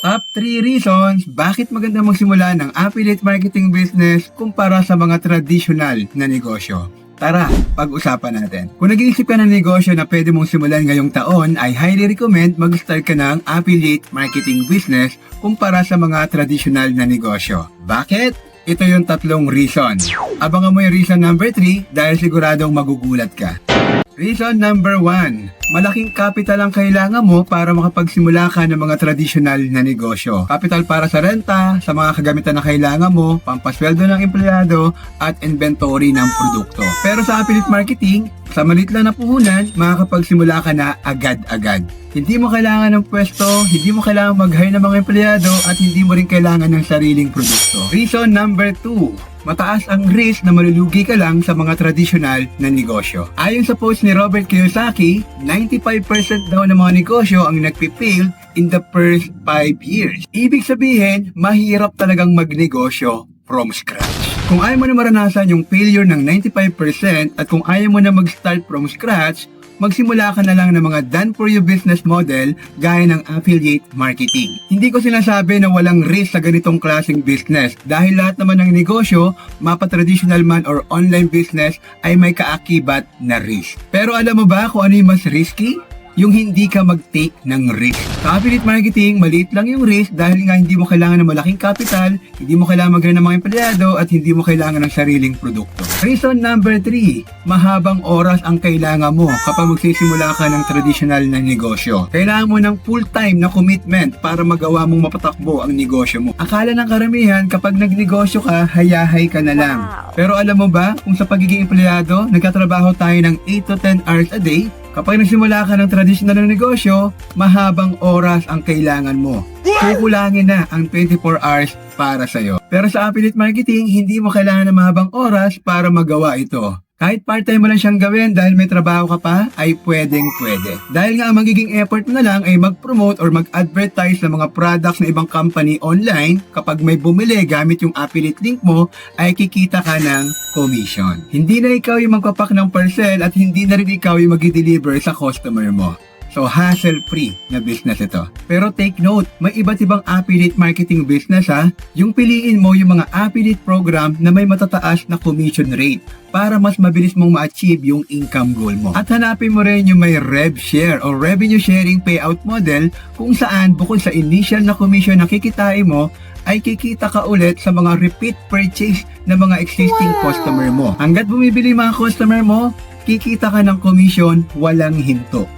Top 3 reasons bakit maganda magsimula ng affiliate marketing business kumpara sa mga traditional na negosyo. Tara, pag-usapan natin. Kung nag-iisip ka ng negosyo na pwede mong simulan ngayong taon, ay highly recommend mag-start ka ng affiliate marketing business kumpara sa mga traditional na negosyo. Bakit? Ito yung tatlong reason. Abangan mo yung reason number 3 dahil siguradong magugulat ka. Reason number 1. Malaking capital ang kailangan mo para makapagsimula ka ng mga traditional na negosyo. Capital para sa renta, sa mga kagamitan na kailangan mo, pampasweldo ng empleyado, at inventory ng produkto. Pero sa affiliate marketing, sa maliit lang na puhunan, makakapagsimula ka na agad-agad. Hindi mo kailangan ng pwesto, hindi mo kailangan mag-hire ng mga empleyado, at hindi mo rin kailangan ng sariling produkto. Reason number 2 mataas ang risk na malulugi ka lang sa mga tradisyonal na negosyo. Ayon sa post ni Robert Kiyosaki, 95% daw ng mga negosyo ang nagpifail in the first 5 years. Ibig sabihin, mahirap talagang magnegosyo from scratch. Kung ayaw mo na maranasan yung failure ng 95% at kung ayaw mo na mag-start from scratch, magsimula ka na lang ng mga done for you business model gaya ng affiliate marketing. Hindi ko sinasabi na walang risk sa ganitong klaseng business dahil lahat naman ng negosyo, mapa traditional man or online business ay may kaakibat na risk. Pero alam mo ba kung ano yung mas risky? Yung hindi ka mag-take ng risk. Sa affiliate marketing, maliit lang yung risk dahil nga hindi mo kailangan ng malaking capital, hindi mo kailangan mag ng mga empleyado, at hindi mo kailangan ng sariling produkto. Reason number 3, mahabang oras ang kailangan mo kapag magsisimula ka ng traditional na negosyo. Kailangan mo ng full-time na commitment para magawa mong mapatakbo ang negosyo mo. Akala ng karamihan, kapag nagnegosyo ka, hayahay ka na lang. Pero alam mo ba, kung sa pagiging empleyado, nagkatrabaho tayo ng 8 to 10 hours a day, Kapag nagsimula ka ng traditional na negosyo, mahabang oras ang kailangan mo. Kukulangin na ang 24 hours para sa'yo. Pero sa affiliate marketing, hindi mo kailangan ng mahabang oras para magawa ito. Kahit part-time mo lang siyang gawin dahil may trabaho ka pa, ay pwedeng pwede. Dahil nga ang magiging effort na lang ay mag-promote or mag-advertise ng mga products ng ibang company online, kapag may bumili gamit yung affiliate link mo, ay kikita ka ng commission. Hindi na ikaw yung magpapak ng parcel at hindi na rin ikaw yung mag-deliver sa customer mo. So, hassle-free na business ito. Pero take note, may iba't ibang affiliate marketing business ha. Yung piliin mo yung mga affiliate program na may matataas na commission rate para mas mabilis mong ma-achieve yung income goal mo. At hanapin mo rin yung may rev share o revenue sharing payout model kung saan bukod sa initial na commission na kikitain mo, ay kikita ka ulit sa mga repeat purchase ng mga existing Wow! customer mo. Hanggat bumibili mga customer mo, kikita ka ng commission walang hinto.